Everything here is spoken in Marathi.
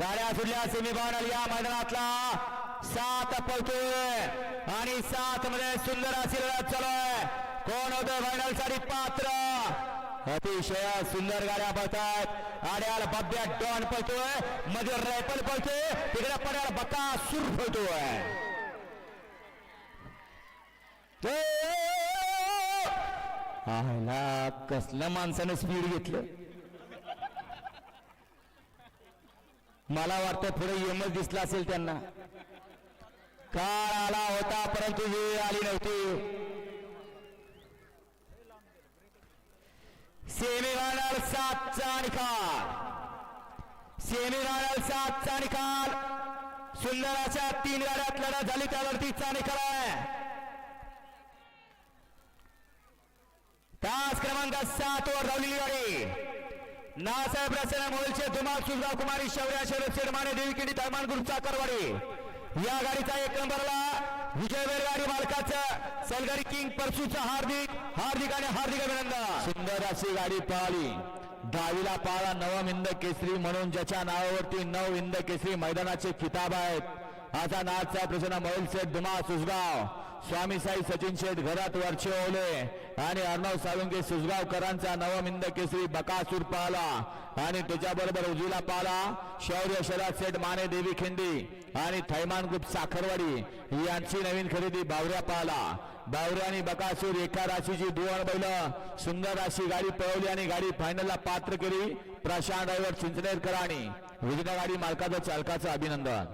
गाड्या सुटल्या सेमीफायनल या मैदानातला. सात पळतोय. आणि सात मध्ये सुंदर अशी लढत चालू आहे. कोण होतोय फायनलसाठी पात्र? अतिशय सुंदर गाड्या पळतात आड्याला बब्या डॉन पळतोय. मध्ये रायफल पळतोय. तिकडे पड्याला बका सूर पळतोय. आयला कसलं माणसानं स्पीड घेतलं. मला वाटतं पुढे यमच दिसला असेल त्यांना. काळ आला होता परंतु वेळ आली नव्हती. सेमीफायनल सातचा निकाल. सेमीफायनल सातचा निकाल. सुंदर अशा तीन गाड्यात लढत झाली त्यावरतीचा निकाल आहे. तास क्रमांक सात वर धावलेली गाडी. नासाहेब रचना मोलचे धुमाल सुलगाव कुमारी शौर्या शरद शेडमाने देवी किडी धर्मान ग्रुप चाकरवाडी. या गाडीचा एक नंबरला विजय गाडी मालकाचं सलगाडी किंग परसूचं हार्दिक हार्दिक आणि हार्दिक अभिनंदन. सुंदर अशी गाडी पळाली दहावीला पाळा नवम इंद केसरी म्हणून ज्याच्या नावावरती नव इंद केसरी मैदानाचे किताब आहेत. असा नाथचा प्रसन्न मोईल शेठ धुमा सुजगाव. स्वामी साई सचिन शेठ घरात वरचे ओले. आणि अर्णव साळुंके सुसगावकरांचा नवमिंद केसरी बकासूर पाहला आणि त्याच्याबरोबर उजवीला पाहला शौर्य शरद सेठ माने देवी खिंडी. आणि थैमान ग्रुप साखरवाडी. यांची नवीन खरेदी बावऱ्या पाहला बावऱ्या आणि बकासूर एका राशीची दुवण बैल. सुंदर अशी गाडी पळवली आणि गाडी फायनलला पात्र केली. प्रशांत ड्रायव्हर चिंचनेरकर आणि विजय गाडी मालकाचं चालकाचं अभिनंदन.